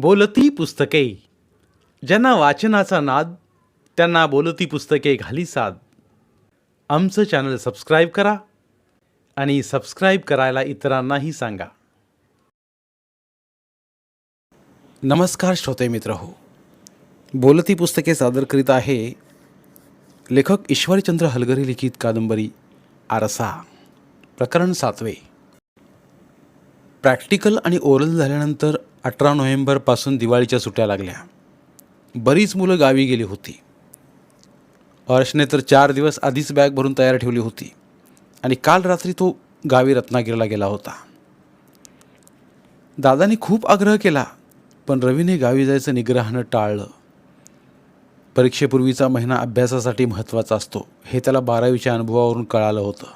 बोलती पुस्तके. ज्यांना वाचनाचा नाद त्यांना बोलती पुस्तके घाली साद. आमचं चॅनल सबस्क्राईब करा आणि सबस्क्राईब करायला इतरांनाही सांगा. नमस्कार श्रोते मित्र हो. बोलती पुस्तके सादर करीत आहे लेखक ईश्वरचंद्र हलगरी लिखित कादंबरी आरसा प्रकरण सातवे. प्रॅक्टिकल आणि ओरल झाल्यानंतर अठरा नोव्हेंबरपासून दिवाळीच्या सुट्ट्या लागल्या. बरीच मुलं गावी गेली होती. हर्षने तर चार दिवस आधीच बॅग भरून तयार ठेवली होती आणि काल रात्री तो गावी रत्नागिरीला गेला होता. दादाने खूप आग्रह केला पण रवीने गावी जायचं निग्रहानं टाळलं. परीक्षेपूर्वीचा महिना अभ्यासासाठी महत्त्वाचा असतो हे त्याला बारावीच्या अनुभवावरून कळालं होतं.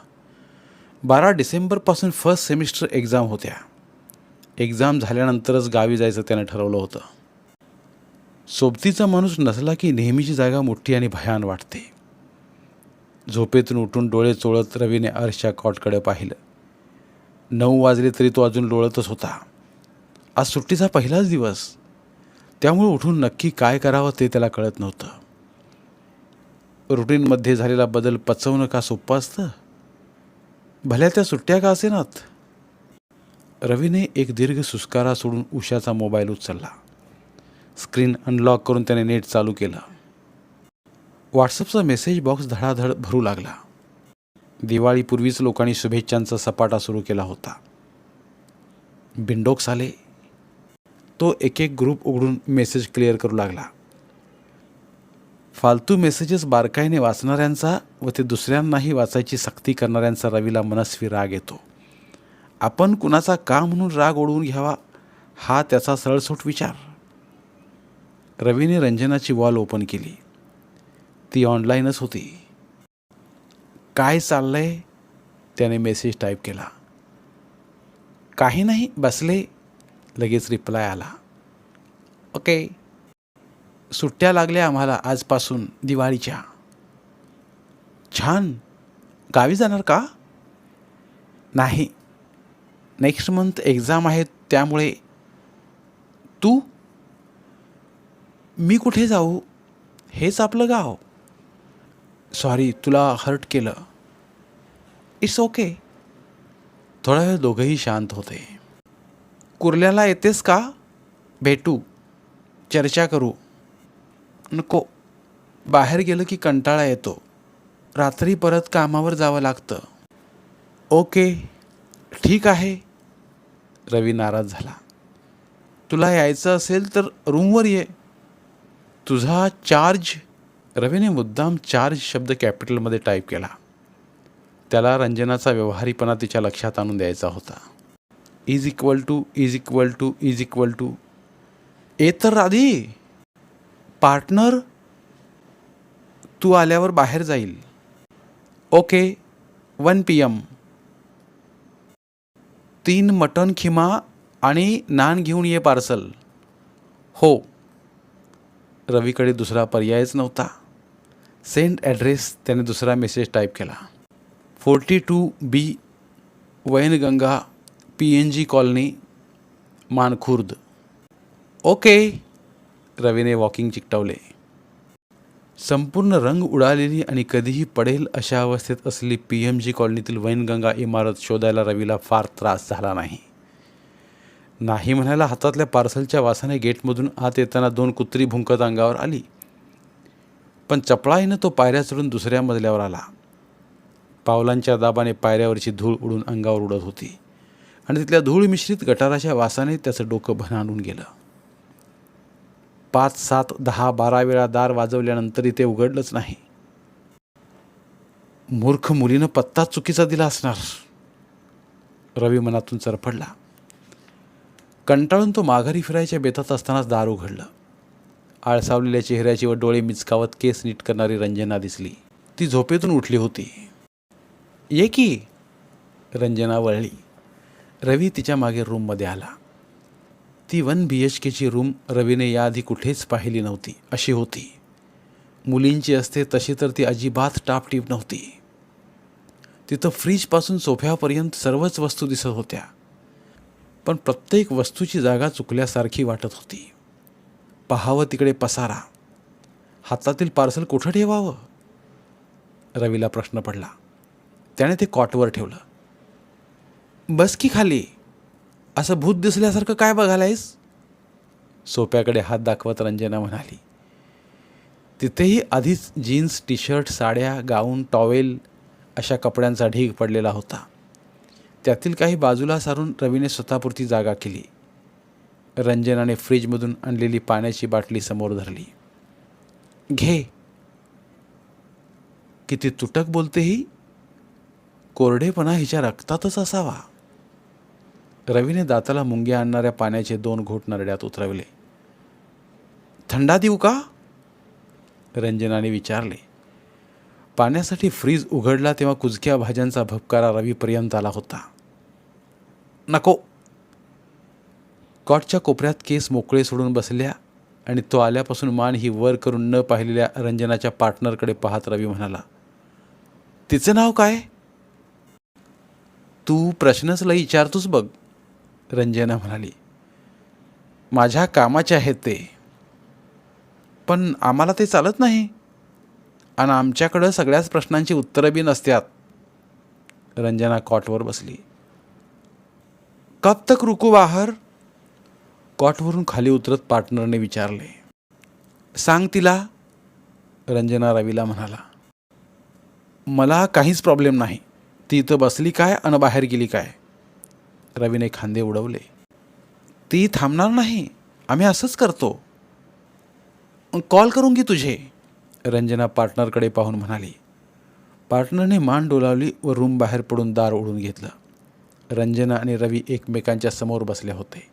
बारा डिसेंबरपासून फर्स्ट सेमिस्टर एक्झाम होत्या. एक्झाम झाल्यानंतरच गावी जायचं त्यानं ठरवलं होतं. सोबतीचा माणूस नसला की नेहमीची जागा मोठी आणि भयान वाटते. झोपेतून उठून डोळे चोळत रवीने अर्शा कॉटकडे पाहिलं. नऊ वाजले तरी तो अजून लोळतच होता. आज सुट्टीचा पहिलाच दिवस. त्यामुळे उठून नक्की काय करावं ते त्याला कळत नव्हतं. रुटीनमध्ये झालेला बदल पचवणं का सोपं असतं? भल्या त्या सुट्ट्या का असेनात? रवीने एक दीर्घ सुस्कारा सोडून उषाचा मोबाईल उचलला. स्क्रीन अनलॉक करून त्याने नेट चालू केलं. व्हॉट्सअपचा मेसेज बॉक्स धडाधड भरू लागला. दिवाळीपूर्वीच लोकांनी शुभेच्छांचा सपाटा सुरू केला होता. बिंडोक्स आले. तो एक एक ग्रुप उघडून मेसेज क्लिअर करू लागला. फालतू मेसेजेस बारकाईने वाचणाऱ्यांचा व ते दुसऱ्यांनाही वाचायची सक्ती करणाऱ्यांचा रवीला मनस्वी राग येतो. आपण कुणाचा का म्हणून राग ओढवून घ्यावा? हा त्याचा सरळसोट विचार. रवीने रंजनाची वॉल ओपन केली. ती ऑनलाईनच होती. काय चाललंय? त्याने मेसेज टाईप केला. काही नाही बसले. लगेच रिप्लाय आला. ओके. सुट्ट्या लागल्या आम्हाला आजपासून दिवाळीच्या. छान. गावी जाणार का? नाही. नेक्स्ट मंथ एक्झाम आहेत त्यामुळे तू मी कुठे जाऊ? हेच आपलं गाव. सॉरी तुला हर्ट केलं. इट्स ओके थोडा वेळ दोघंही शांत होते. कुर्ल्याला येतेस का? भेटू. चर्चा करू. नको. बाहेर गेलं की कंटाळा येतो. रात्री परत कामावर जावं लागतं. ओके ठीक आहे. रवी नाराज झाला. तुला यायचं असेल तर रूमवर ये. तुझा चार्ज रवीने मुद्दाम चार्ज शब्द कॅपिटलमध्ये टाईप केला. त्याला रंजनाचा व्यवहारीपणा तिच्या लक्षात आणून द्यायचा होता. Is equal to is equal to is equal to. ए तर आधी पार्टनर तू आल्यावर बाहेर जाईल. Okay one P M. तीन मटन खिमा आणि नान घेऊन ये पार्सल. हो. रवीकडे दुसरा पर्यायच नव्हता. सेंड ॲड्रेस त्याने दुसरा मेसेज टाईप केला. Forty two B Wainganga P N G colony Mankhurd. Okay. रवीने वॉकिंग चिकटवले. संपूर्ण रंग उडालेली आणि कधीही पडेल अशा अवस्थेत असलेली पी एम जी कॉलनीतील वैनगंगा इमारत शोधायला रवीला फार त्रास झाला नाही. नाही म्हणायला हातातल्या पार्सलच्या वासाने गेटमधून आत येताना दोन कुत्री भुंकत अंगावर आली. पण चपळाईनं तो पायऱ्या चढून दुसऱ्या मजल्यावर आला. पावलांच्या दाबाने पायऱ्यावरची धूळ उडून अंगावर उडत होती. आणि तिथल्या धूळ मिश्रित गटाराच्या वासाने त्याचं डोकं भनानून गेलं. पाच सात दहा बारा वेळा दार वाजवल्यानंतरही ते उघडलंच नाही. मूर्ख मुलीनं पत्ता चुकीचा दिला असणार. रवी मनातून चरफडला. कंटाळून तो माघारी फिरायच्या बेतात असतानाच दार उघडलं. आळसावलेल्या चेहऱ्याची व डोळे मिचकावत केस नीट करणारी रंजना दिसली. ती झोपेतून उठली होती. ये की? रंजना वळली. रवी तिच्यामागे रूममध्ये आला. ती वन बी एच केची रूम रवीने याआधी कुठेच पाहिली नव्हती अशी होती. मुलींची असते तशी तर ती अजिबात टापटीप नव्हती. तिथं फ्रीजपासून सोफ्यापर्यंत सर्वच वस्तू दिसत होत्या. पण प्रत्येक वस्तूची जागा चुकल्यासारखी वाटत होती. पहावं तिकडे पसारा. हातातील पार्सल कुठं ठेवावं? रवीला प्रश्न पडला. त्याने ते कॉटवर ठेवलं. बस की खाली? असं भूत दिसल्यासारखं काय बघायलायस? सोप्याकडे हात दाखवत रंजना म्हणाली तिथेही आधीच जीन्स टी शर्ट साड्या गाऊन टॉवेल अशा कपड्यांचा ढीग पडलेला होता. त्यातील काही बाजूला सारून रवीने स्वतःपुरती जागा केली. रंजनाने फ्रीजमधून आणलेली पाण्याची बाटली समोर धरली. घे. किती तुटक बोलते ही? कोरडेपणा हिच्या रक्तातच असावा. रवीने दाताला मुंग्या आणणाऱ्या पाण्याचे दोन घोट नरड्यात उतरवले. थंडा देऊ का? रंजनाने विचारले. पाण्यासाठी फ्रीज उघडला तेव्हा कुजक्या भाज्यांचा भपकारा रवीपर्यंत आला होता. नको. कॉटच्या कोपऱ्यात केस मोकळे सोडून बसल्या आणि तो आल्यापासून मान ही वर करून न पाहिलेल्या रंजनाच्या पार्टनरकडे पाहत रवी म्हणाला तिचं नाव काय? तू प्रश्नच लई विचारतोस बघ. रंजना म्हणाली माझ्या कामाचे आहेत ते पण आम्हाला ते चालत नाही. आणि आमच्याकडं सगळ्याच प्रश्नांची उत्तरं बी नसत्यात रंजना कॉटवर बसली. कब तक रुकू बाहर? कॉटवरून खाली उतरत पार्टनरने विचारले. सांग तिला रंजना रवीला म्हणाला. मला काहीच प्रॉब्लेम नाही. ती इथं बसली काय आणि बाहेर गेली काय? रवीने खांदे उडवले. ती थांबणार नाही. आम्ही असंच करतो. कॉल करून घे तुझे. रंजना पार्टनरकडे पाहून म्हणाली. पार्टनरने मान डोलावली व रूम बाहेर पडून दार ओढून घेतलं. रंजना आणि रवी एकमेकांच्या समोर बसले होते.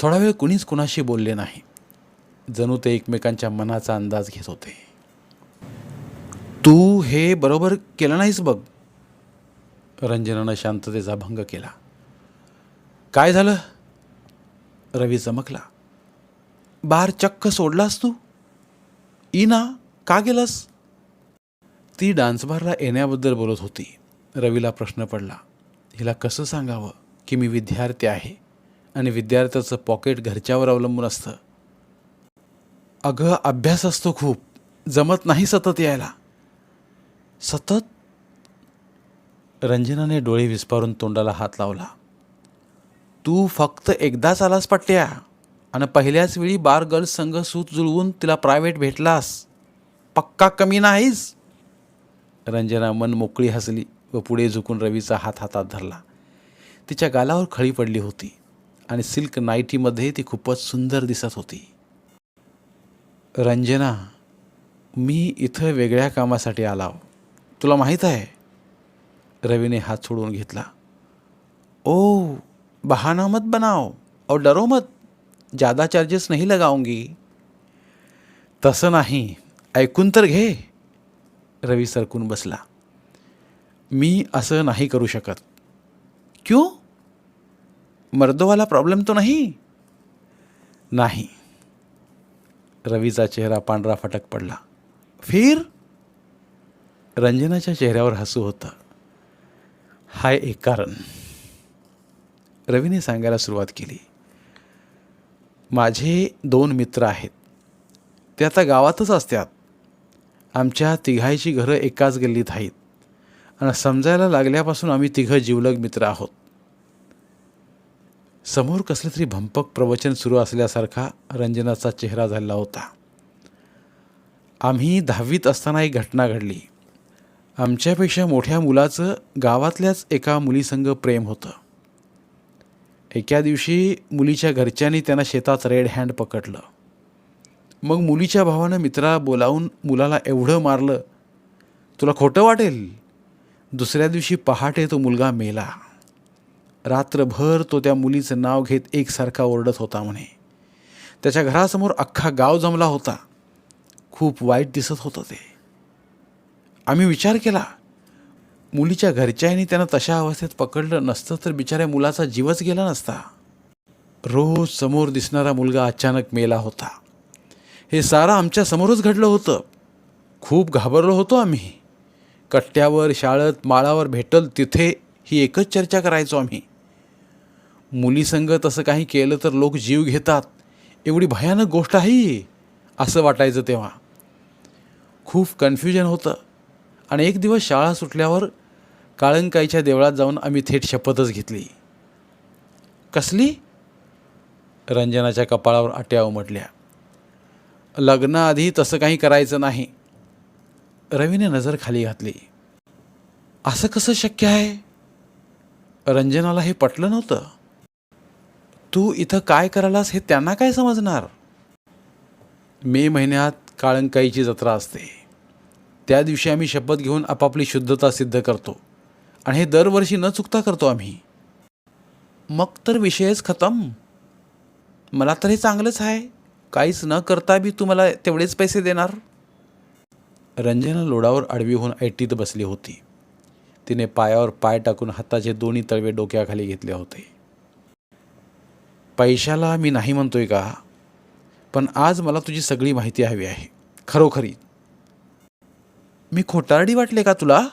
थोडा वेळ कुणीच कुणाशी बोलले नाही. जणू ते एकमेकांच्या मनाचा अंदाज घेत होते. तू हे बरोबर केलं नाहीस बघ. रंजनानं शांततेचा भंग केला. काय झालं? रवी चमकला. बार चक्क सोडलास तू? इना का गेलास? ती डान्सबारला येण्याबद्दल बोलत होती. रवीला प्रश्न पडला. हिला कसं सांगावं की मी विद्यार्थी आहे आणि विद्यार्थ्याचं पॉकेट घरच्यावर अवलंबून असतं? अगं अभ्यास असतो खूप. जमत नाही सतत यायला. सतत? रंजनाने डोळे विस्पारून तोंडाला हात लावला. तू फक्त एकदाच आलास पट्ट्या. आणि पहिल्याच वेळी बार गर्ल्स संघ सूत जुळवून तिला प्रायव्हेट भेटलास. पक्का कमी नाहीस? रंजना मन मोकळी हसली व पुढे झुकून रवीचा हात हातात धरला. तिच्या गालावर खळी पडली होती आणि सिल्क नाईटीमध्ये ती खूपच सुंदर दिसत होती. रंजना मी इथं वेगळ्या कामासाठी आलाव. तुला माहीत आहे? रवीने हात सोडून घेतला. ओ बहाना मत बनाओ और डरो मत ज़्यादा चार्जेस नहीं लगाऊंगी। तसं नाही ऐकून तर घे रवी सरकून बसला। मी असं नाही करू शकत। क्यों? मर्दोवाला प्रॉब्लेम तो नाही। नाही। रवीचा चेहरा पांढरा फटक पडला। फिर? रंजनाच्या चेहऱ्यावर हसू होतं। हाय एक कारण। रवीने सांगायला सुरुवात केली. माझे दोन मित्र आहेत. ते आता गावातच असतात. आमच्या तिघायची घरं एकाच गल्लीत आहेत. आणि समजायला लागल्यापासून आम्ही तिघं जीवलग मित्र आहोत. समोर कसलं तरी भंपक प्रवचन सुरू असल्यासारखा रंजनाचा चेहरा झालेला होता. आम्ही दहावीत असताना एक घटना घडली. आमच्यापेक्षा मोठ्या मुलाचं गावातल्याच एका मुलीसंग प्रेम होतं. एका दिवशी मुलीच्या घरच्यांनी त्यांना शेतात रेड हँड पकडलं. मग मुलीच्या भावानं मित्राला बोलावून मुलाला एवढं मारलं तुला खोटं वाटेल. दुसऱ्या दिवशी पहाटे तो मुलगा मेला. रात्रभर तो त्या मुलीचं नाव घेत एकसारखा ओरडत होता म्हणे. त्याच्या घरासमोर अख्खा गाव जमला होता. खूप वाईट दिसत होतं ते. आम्ही विचार केला मुलीच्या घरच्यांनी त्यांना तशा अवस्थेत पकडलं नसतं तर बिचाऱ्या मुलाचा जीवच गेला नसता. रोज समोर दिसणारा मुलगा अचानक मेला होता. हे सारं आमच्या समोरच घडलं होतं. खूप घाबरलो होतो आम्ही. कट्ट्यावर शाळेत माळावर भेटल तिथे ही एकच चर्चा करायचो आम्ही. मुलीसंग तसं काही केलं तर लोक जीव घेतात. एवढी भयानक गोष्ट आहे असं वाटायचं तेव्हा. खूप कन्फ्युजन होतं. आणि एक दिवस शाळा सुटल्यावर काळंकाईच्या देवळात जाऊन आम्ही थेट शपथच घेतली. कसली? रंजनाच्या कपाळावर आट्या उमटल्या. लग्नाआधी तसं काही करायचं नाही. रवीने नजर खाली घातली. असं कसं शक्य आहे? रंजनाला हे पटलं नव्हतं. तू इथं काय करायलास हे त्यांना काय समजणार? मे महिन्यात काळंकाईची जत्रा असते. त्या दिवशी आम्ही शपथ घेऊन आपापली शुद्धता सिद्ध करतो. आणि हे दरवर्षी न चुकता करतो आम्ही. मग तर विषयच खतम. मला तर हे चांगलंच आहे. काहीच न करता बी तू मला तेवढेच पैसे देणार? रंजना लोडावर आडवी होऊन ऐटीत बसली होती. तिने पायावर पाय टाकून हाताचे दोन्ही तळवे डोक्याखाली घेतले होते. पैशाला मी नाही म्हणतोय का? पण आज मला तुझी सगळी माहिती हवी आहे. खरोखरी मी खोटारडी वाटले का तुला?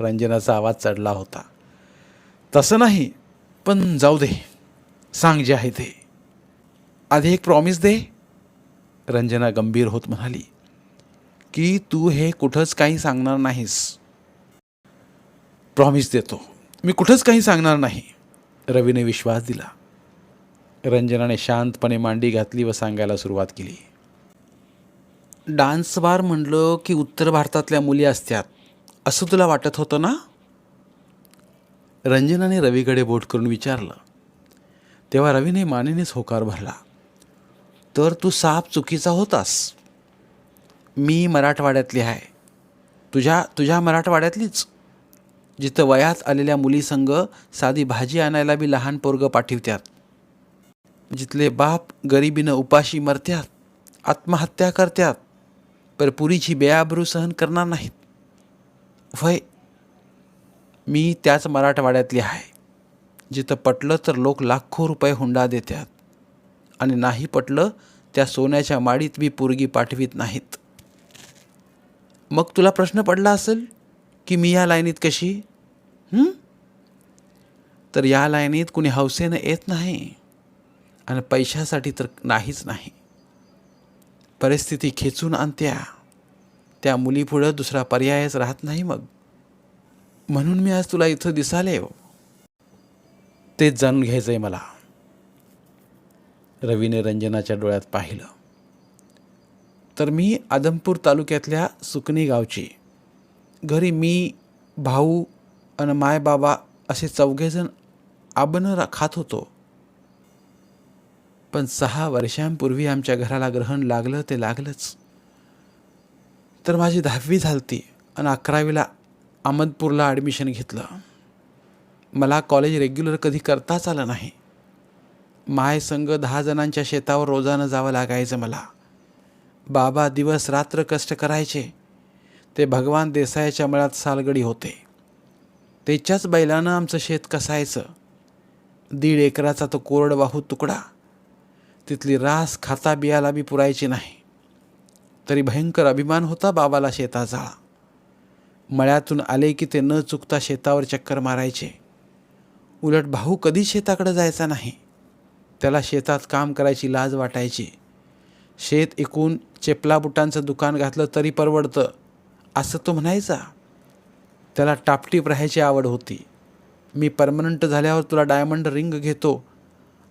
रंजनाचा आवाज चढला होता. तसं नाही पण जाऊ दे. सांग जे आहे ते. आधी एक प्रॉमिस दे. रंजना गंभीर होत म्हणाली की तू हे कुठंच काही सांगणार नाहीस. प्रॉमिस देतो. मी कुठंच काही सांगणार नाही. रवीने विश्वास दिला. रंजनाने शांतपणे मांडी घातली व सांगायला सुरुवात केली. डान्स बार म्हणलं की उत्तर भारतातल्या मुली असतात असं तुला वाटत होतं ना? रंजनाने रवीकडे बोट करून विचारलं. तेव्हा रवीने मानेनेच होकार भरला. तर तू साप चुकीचा होतास. मी मराठवाड्यातली आहे. तुझ्या तुझ्या मराठवाड्यातलीच. जिथं वयात आलेल्या मुलीसंग साधी भाजी आणायला बी लहान पोरगं पाठवत्यात. जिथले बाप गरिबीनं उपाशी मरत्यात आत्महत्या करत्यात पर पुरीची बेआबरू सहन करणार नाहीत. वय मी त्याच मराठवाड्यातली आहे जिथं पटलं तर लोक लाखो रुपये हुंडा देतात आणि नाही पटलं त्या सोन्याच्या माडीत मी पोरगी पाठवित नाहीत. मग तुला प्रश्न पडला असेल की मी या लाईनीत कशी? हं? तर या लाईनीत कुणी हौसेनं येत नाही आणि पैशासाठी तर नाहीच नाही. परिस्थिती खेचून आणत्या. त्या मुलीपुढं दुसरा पर्यायच राहत नाही मग. म्हणून मी आज तुला इथं दिसाले हो. तेच जाणून घ्यायचं आहे मला. रवीने रंजनाच्या डोळ्यात पाहिलं. तर मी आदमपूर तालुक्यातल्या सुकणी गावची. घरी मी भाऊ आणि माय बाबा असे चौघेजण आबनं रा खात होतो. पण सहा वर्षांपूर्वी आमच्या घराला ग्रहण लागलं ते लागलंच. तर माझी दहावी झालती आणि अकरावीला अहमदपूरला ॲडमिशन घेतलं. मला कॉलेज रेग्युलर कधी करताच आलं नाही. माय संघ दहा जणांच्या शेतावर रोजानं जावं लागायचं मला. बाबा दिवस रात्र कष्ट करायचे. ते भगवान देसाईच्या मळ्यात सालगडी होते. त्याच्याच बैलानं आमचं शेत कसायचं. दीड एकराचा तो कोरडवाहू तुकडा. तिथली रास खाता बियाला बी पुरायची नाही. तरी भयंकर अभिमान होता बाबाला शेताचा. मळ्यातून आले की ते न चुकता शेतावर चक्कर मारायचे. उलट भाऊ कधी शेताकडे जायचा नाही. त्याला शेतात काम करायची लाज वाटायची. शेत एकूण चेपला बुटांचं दुकान घातलं तरी परवडतं. असं तो म्हणायचा. त्याला टापटीप राहायची आवड होती. मी परमनंट झाल्यावर तुला डायमंड रिंग घेतो.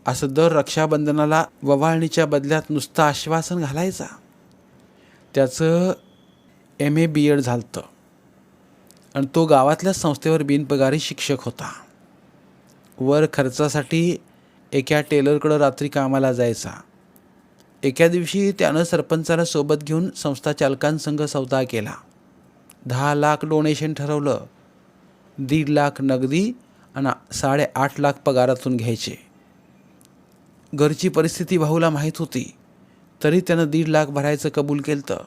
असं दर रक्षाबंधनाला ववाळणीच्या बदल्यात नुसतं आश्वासन घालायचा. त्याचं एम ए बी एड झालतं. आणि तो गावातल्याच संस्थेवर बिनपगारी शिक्षक होता. वर खर्चासाठी एका टेलरकडं रात्री कामाला जायचा. एका दिवशी त्यानं सरपंचाला सोबत घेऊन संस्था चालकांसंघ सौदा केला. दहा लाख डोनेशन ठरवलं. दीड लाख नगदी आणि साडेआठ लाख पगारातून घ्यायचे. घरची परिस्थिती भाऊला माहीत होती तरी त्यानं दीड लाख भरायचं कबूल केलं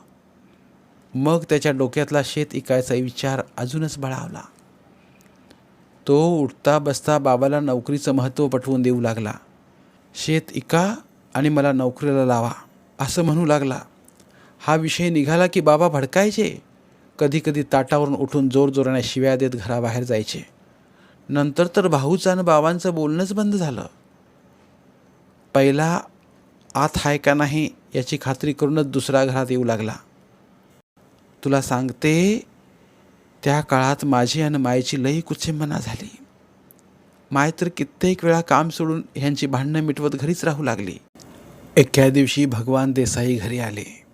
मग त्याच्या डोक्यातला शेत इकायचा विचार अजूनच बळावला. तो उठता बसता बाबाला नोकरीचं महत्त्व पटवून देऊ लागला. शेत इका आणि मला नोकरीला लावा असं म्हणू लागला. हा विषय निघाला की बाबा भडकायचे. कधीकधी ताटावरून उठून जोरजोराने शिव्या देत घराबाहेर जायचे. नंतर तर भाऊचं आणि बाबांचं बोलणंच बंद झालं. पहिला आत आहे का नाही याची खात्री करूनच दुसऱ्या घरात येऊ लागला. तुला सांगते त्या काळात माझी आणि मायची लई कुचेमना झाली. माय तर कित्येक वेळा काम सोडून ह्यांची भांडणं मिटवत घरीच राहू लागली. एका दिवशी भगवान देसाई घरी आले.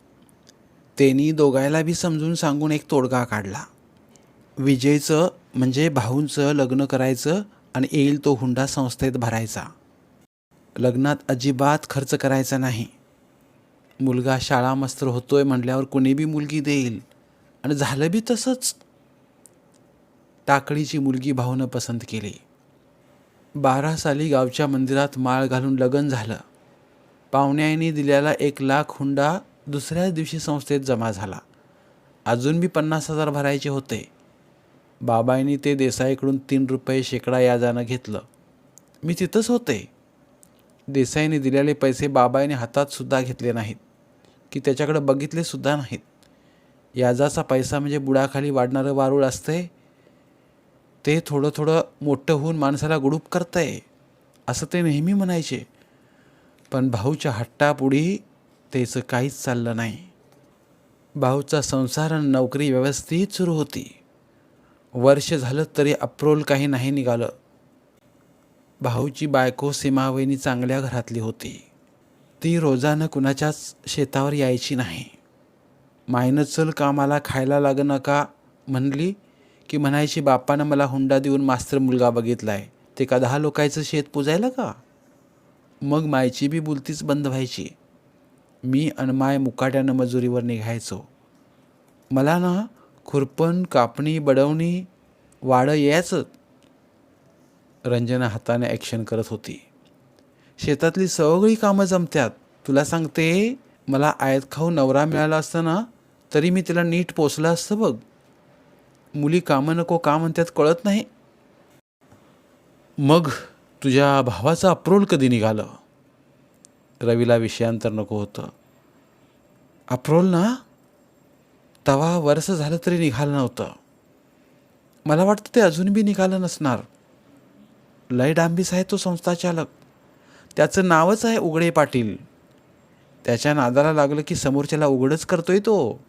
त्यांनी दोघायला बी समजून सांगून एक तोडगा काढला. विजयचं म्हणजे भाऊंचं लग्न करायचं आणि येईल तो हुंडा संस्थेत भरायचा. लग्नात अजिबात खर्च करायचा नाही. मुलगा शाळा मस्त्र होतोय म्हटल्यावर कुणी बी मुलगी देईल. आणि झालं बी तसंच. टाकळीची मुलगी भाऊनं पसंत केली. बारा साली गावच्या मंदिरात माळ घालून लग्न झालं. पाहुण्याने दिलेला एक लाख हुंडा दुसऱ्याच दिवशी संस्थेत जमा झाला. अजून बी पन्नास हजार भरायचे होते. बाबांनी ते देसाईकडून तीन रुपये शेकडा याजानं घेतलं. मी तिथंच होते. देसाईने दिलेले पैसे बाबाईने हातातसुद्धा घेतले नाहीत की त्याच्याकडे बघितले सुद्धा नाहीत. याजाचा पैसा म्हणजे बुडाखाली वाढणारं वारूळ असते ते थोडं थोडं मोठं होऊन माणसाला गुडूप करतंय असं ते नेहमी म्हणायचे. पण भाऊच्या हट्टापुढी त्याचं काहीच चाललं नाही. भाऊचा संसार आणि नोकरी व्यवस्थित सुरू होती. वर्ष झालं तरी अप्रोल काही नाही निघालं. भाऊची बायको सीमावहिनी चांगल्या घरातली होती. ती रोजानं कुणाच्याच शेतावर यायची नाही. मायनं चल कामाला खायला लाग नका म्हणली की म्हणायची बापानं मला हुंडा देऊन मास्तर मुलगा बघितलाय. ते का दहा लोकांचं शेत पुजायला का? मग मायची बी बुलतीच बंद व्हायची. मी अनमाय माय मुकाट्यानं मजुरीवर निघायचो. मला ना खुरपण कापणी बडवणी वाडं यायचं. रंजना हाताने ॲक्शन करत होती. शेतातली सगळी कामं जमत्यात. तुला सांगते मला आयत खाऊ नवरा मिळाला असतं ना तरी मी तिला नीट पोचलं असतं बघ. मुली कामं नको का म्हणतात कळत नाही. मग तुझ्या भावाचं अप्रोल कधी निघालं? रवीला विषयांतर नको होतं. अप्रोल ना? तवा वर्ष झालं तरी निघालं नव्हतं. मला वाटतं ते अजून बी निघालं नसणार. लय डांबीस आहे तो संस्थाचालक त्याचं नावच आहे उघडे पाटील. त्याच्या नादाला लागलं की समोरच्याला उघडच करतोय तो.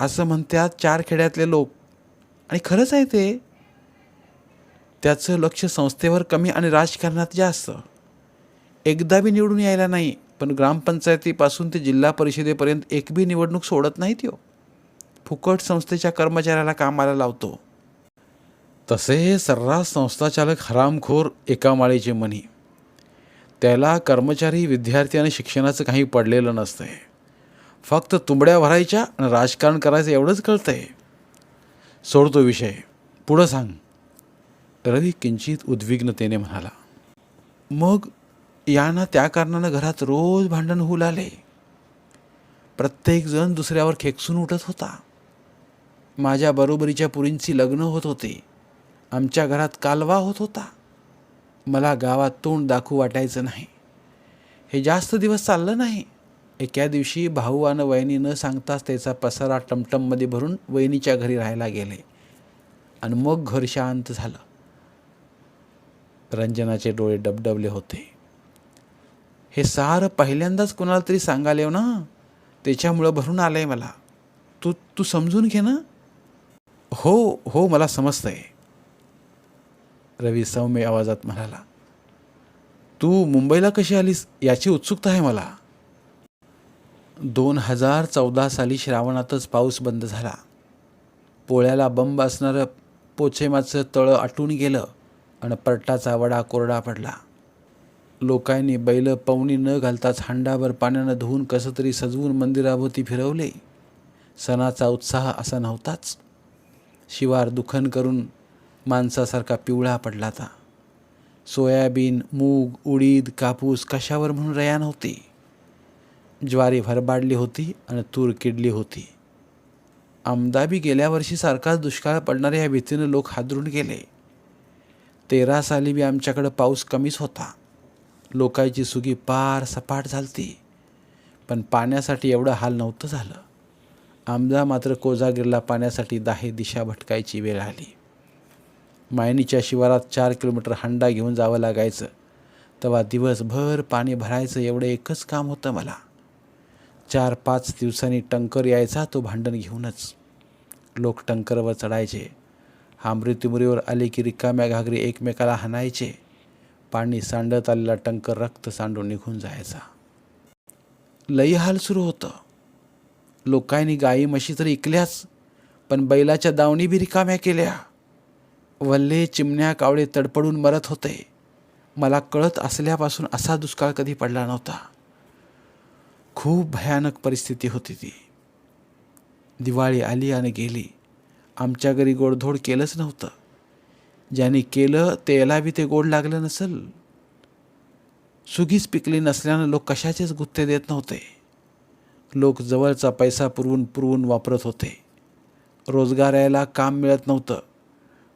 असं म्हणतात चार खेड्यातले लोक. आणि खरंच आहे ते. त्याचं लक्ष संस्थेवर कमी आणि राजकारणात जास्त. एकदा बी निवडून यायला नाही पण ग्रामपंचायतीपासून ते जिल्हा परिषदेपर्यंत एक बी निवडणूक सोडत नाही त्यो. फुकट संस्थेच्या कर्मचाऱ्याला कामाला लावतो. तसे सर्रास संस्थाचालक हरामखोर एका माळेचे मनी. त्याला कर्मचारी विद्यार्थी आणि शिक्षणाचं काही पडलेलं नसतं आहे फक्त तुंबड्या भरायच्या आणि राजकारण करायचं एवढंच कळतं आहे सोडतो विषय. पुढं सांग. रवी किंचित उद्विग्नतेने म्हणाला मग यांना त्या कारणानं घरात रोज भांडण होऊ लागले. प्रत्येकजण दुसऱ्यावर खेकसून उठत होता. माझ्या बरोबरीच्या पुरींची लग्न होत होते. आमच्या घरात कालवा होत होता. मला गावात तोंड दाखवू वाटायचं नाही. हे जास्त दिवस चाललं नाही. एका दिवशी भाऊ आणि वहिनी न सांगताच त्याचा पसारा टमटममध्ये भरून वहिनीच्या घरी राहायला गेले. आणि मग घर शांत झालं. रंजनाचे डोळे डबडबले होते. हे सारं पहिल्यांदाच कोणाला तरी सांगाले हो ना? त्याच्यामुळं भरून आलं आहे मला. तू तू समजून घे ना? हो हो मला समजतं आहे रवी सौम्य आवाजात म्हणाला तू मुंबईला कशी आलीस याची उत्सुकता आहे मला. दोन हजार चौदा साली श्रावणातच पाऊस बंद झाला. पोळ्याला बंब असणारं पोचेमाचं तळं आटून गेलं आणि परटाचा वडा कोरडा पडला. लोकांनी बैल पवनी न घालताच हांडाभर पाण्यानं धुवून कसं तरी सजवून मंदिराभोवती फिरवले. सणाचा उत्साह असा नव्हताच. शिवार दुखन करून माणसासारखा पिवळा पडला होता. सोयाबीन मूग उडीद कापूस कशावर म्हणून रयान होती? ज्वारी भरबाडली होती आणि तूर किडली होती. आमदाबी गेल्या वर्षी सारखाच दुष्काळ पडणाऱ्या या भीतीनं लोक हादरून गेले. तेरा साली बी आमच्याकडं पाऊस कमीच होता. लोकांची सुगी पार सपाट झालती. पण पाण्यासाठी एवढं हाल नव्हतं झालं. आमदा मात्र कोजागिरला पाण्यासाठी दाहे दिशा भटकायची वेळ आली. मायनीच्या शिवारात चार किलोमीटर हंडा घेऊन जावं लागायचं. तेव्हा दिवसभर पाणी भरायचं एवढं एकच काम होतं मला. चार पाच दिवसांनी टंकर यायचा तो भांडण घेऊनच. लोक टंकरवर चढायचे. हा मृत्युमुरीवर आले की रिकाम्या घागरी एकमेकाला हाणायचे. पाणी सांडत आलेला टंकर रक्त सांडून निघून जायचा. लई हाल सुरू होतं. लोकांनी गाई म्हशी तर इकल्याच पण बैलाच्या दावणी बी रिकाम्या केल्या. वल्हे चिमण्या कावळे तडपडून मरत होते. मला कळत असल्यापासून असा दुष्काळ कधी पडला नव्हता. खूप भयानक परिस्थिती होती ती. दिवाळी आली आणि गेली. आमच्या घरी गोडधोड केलंच नव्हतं. ज्यांनी केलं त्याला बी ते गोड लागलं नसल. सुगीच पिकली नसल्यानं लोक कशाचेच गुत्ते देत नव्हते. लोक जवळचा पैसा पुरवून पुरवून वापरत होते. रोजगार यायला काम मिळत नव्हतं.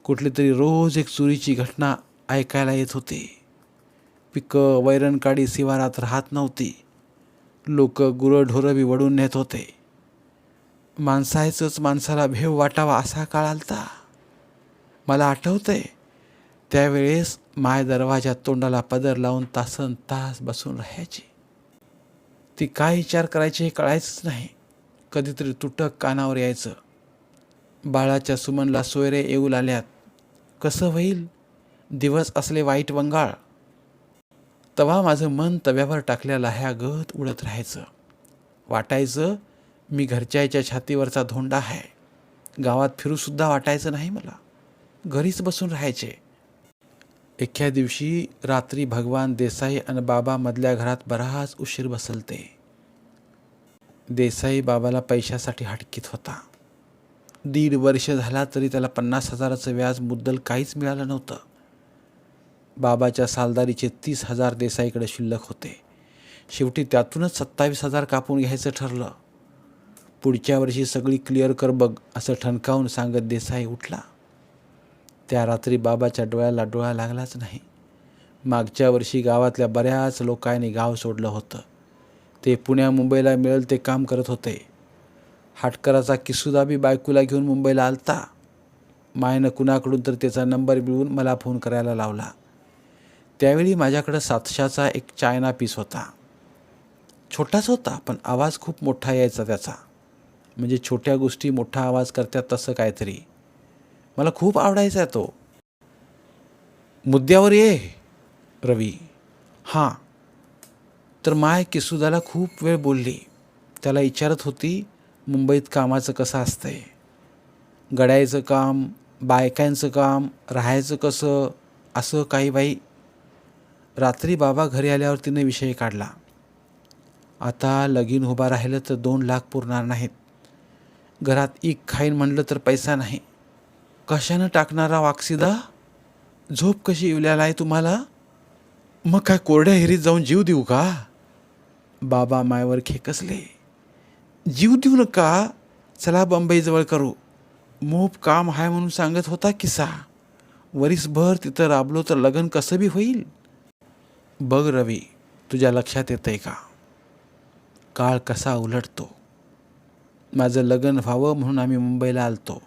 कुठली तरी रोज एक चोरीची घटना ऐकायला येत होती. पिकं वैरणकाडी शिवारात राहत नव्हती. लोक गुरंढोरं बी वडून नेत होते. माणसायचंच माणसाला भेव वाटावा असा काळ आलता. मला आठवतंय त्यावेळेस माय दरवाजात तोंडाला पदर लावून तासन तास बसून राहायची. ती काय विचार करायची हे कळायचंच नाही. कधीतरी तुटक कानावर यायचं. बाळाच्या सुमनला सोयरे येऊ लागल्यात. कसं होईल? दिवस असले वाईट वंगाळ. तवा माझं मन तव्यावर टाकल्या लाह्यागत उडत राहायचं. वाटायचं मी घरच्याच्या छातीवरचा धोंडा आहे. गावात फिरूसुद्धा वाटायचं नाही मला. घरीच बसून राहायचे. एख्या दिवशी रात्री भगवान देसाई आणि बाबा मधल्या घरात बराच उशीर बसलते. देसाई बाबाला पैशासाठी हटकीत होता. दीड वर्ष झाला तरी त्याला पन्नास हजाराचं व्याज मुद्दल काहीच मिळालं नव्हतं. बाबाच्या सालदारीचे तीस हजार देसाईकडे शिल्लक होते. शेवटी त्यातूनच सत्तावीस हजार कापून घ्यायचं ठरलं. पुढच्या वर्षी सगळी क्लिअर कर बघ असं ठणकावून सांगत देसाई उठला. त्या रात्री बाबाच्या डोळ्याला डोळा लागलाच नाही. मागच्या वर्षी गावातल्या बऱ्याच लोकांनी गाव सोडलं होतं. ते पुण्या मुंबईला मिळेल ते काम करत होते. हाटकराचा किसुदा बी बायकोला घेऊन मुंबईला आलता. मायनं कुणाकडून तर त्याचा नंबर मिळवून मला फोन करायला लावला. त्यावेळी माझ्याकडं सातशाचा एक चायना पीस होता. छोटाच होता पण आवाज खूप मोठा यायचा त्याचा. म्हणजे छोट्या गोष्टी मोठा आवाज करतात तसं काहीतरी. मला खूप आवडायचा तो. मुद्द्यावर ये रवी. हां. तर माय किसूदाला खूप वेळ बोलली. त्याला विचारत होती मुंबईत कामाचं कसं असतं आहे गडायचं काम बायकांचं काम राहायचं कसं? असं काही बाई रात्री बाबा घरी आल्यावर तिने विषय काढला. आता लगीन उभा राहिलं तर दोन लाख पुरणार नाहीत. घरात एक खाईन म्हणलं तर पैसा नाही. कशानं टाकणारा वाक्सिदा? झोप कशी येवल्याला आहे तुम्हाला? मग काय कोरड्या हिरीत जाऊन जीव देऊ का? बाबा मायवर खेकसले. जीव देऊ नका चला बंबईजवळ करू. मोप काम आहे म्हणून सांगत होता किस्सा. वरीसभर तिथं राबलो तर लग्न कसं बी होईल? बघ रवी तुझ्या लक्षात येतंय का? काळ कसा उलटतो. माझं लग्न व्हावं म्हणून आम्ही मुंबईला आलतो.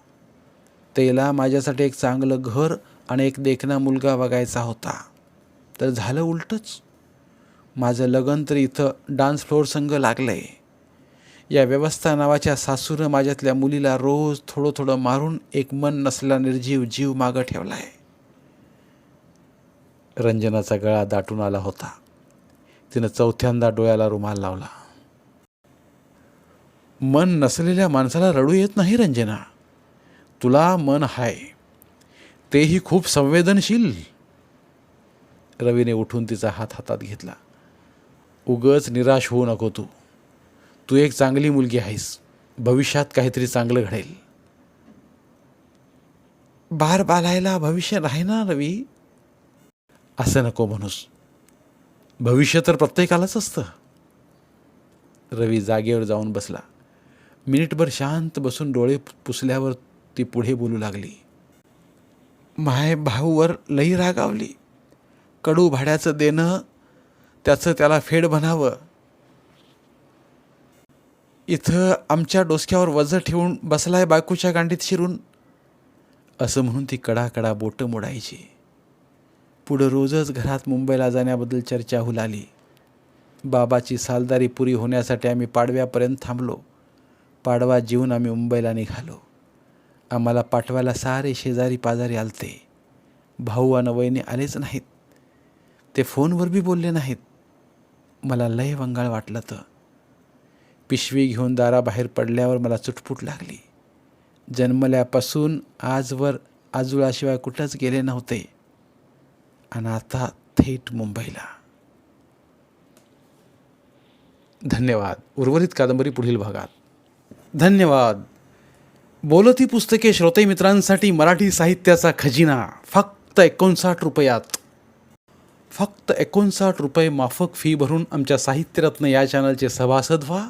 त्याला माझ्यासाठी एक चांगलं घर आणि एक देखणा मुलगा बघायचा होता. तर झालं उलटच. माझं लग्न तर इथं डान्स फ्लोअर संघ लागलं आहे या व्यवस्था नावाच्या सासूनं माझ्यातल्या मुलीला रोज थोडं थोडं मारून एक मन नसला निर्जीव जीव मागं ठेवला आहे. रंजनाचा गळा दाटून आला होता. तिनं चौथ्यांदा डोळ्याला रुमाल लावला. मन नसलेल्या माणसाला रडू येत नाही रंजना. तुला मन हाय. तेही खूप संवेदनशील. रवीने उठून तिचा हात हातात घेतला. उगच निराश होऊ नको तू. तू एक चांगली मुलगी आहेस. भविष्यात काहीतरी चांगलं घडेल. बार बालायला भविष्य नाही ना रवी? असं नको म्हणूस. भविष्य तर प्रत्येकालाच असतं. रवी जागेवर जाऊन बसला. मिनिटभर शांत बसून डोळे पुसल्यावर ती पुढे बोलू लागली. माय भाऊवर लई रागावली. कडू भाड्याचं देणं त्याचं त्याला फेड बनावं इथं आमच्या डोसक्यावर वजं ठेवून बसलाय बायकोच्या गांडीत शिरून. असं म्हणून ती कडाकडा बोटं मोडायची. पुढं रोजच घरात मुंबईला जाण्याबद्दल चर्चा होऊ लागली. बाबाची सालदारी पुरी होण्यासाठी आम्ही पाडव्यापर्यंत थांबलो. पाडवा जीवन आम्ही मुंबईला निघालो. आम्हाला पाठवायला सारे शेजारी पाजारी आलते. भाऊ आणि वहिनी आलेच नाहीत. ते फोनवर बी बोलले नाहीत. मला लय वंगाळ वाटलं तर पिशवी घेऊन दाराबाहेर पडल्यावर मला चुटपुट लागली. जन्मल्यापासून आजवर आजुळाशिवाय कुठंच गेले नव्हते. आणि आता थेट मुंबईला. धन्यवाद. उर्वरित कादंबरी पुढील भागात. धन्यवाद. बोलती पुस्तके श्रोते मित्रांसाठी मराठी साहित्याचा खजिना. फक्त एकोणसाठ रुपयात. फक्त एकोणसाठ रुपये माफक फी भरून आमच्या साहित्यरत्न या चॅनलचे सभासद व्हा.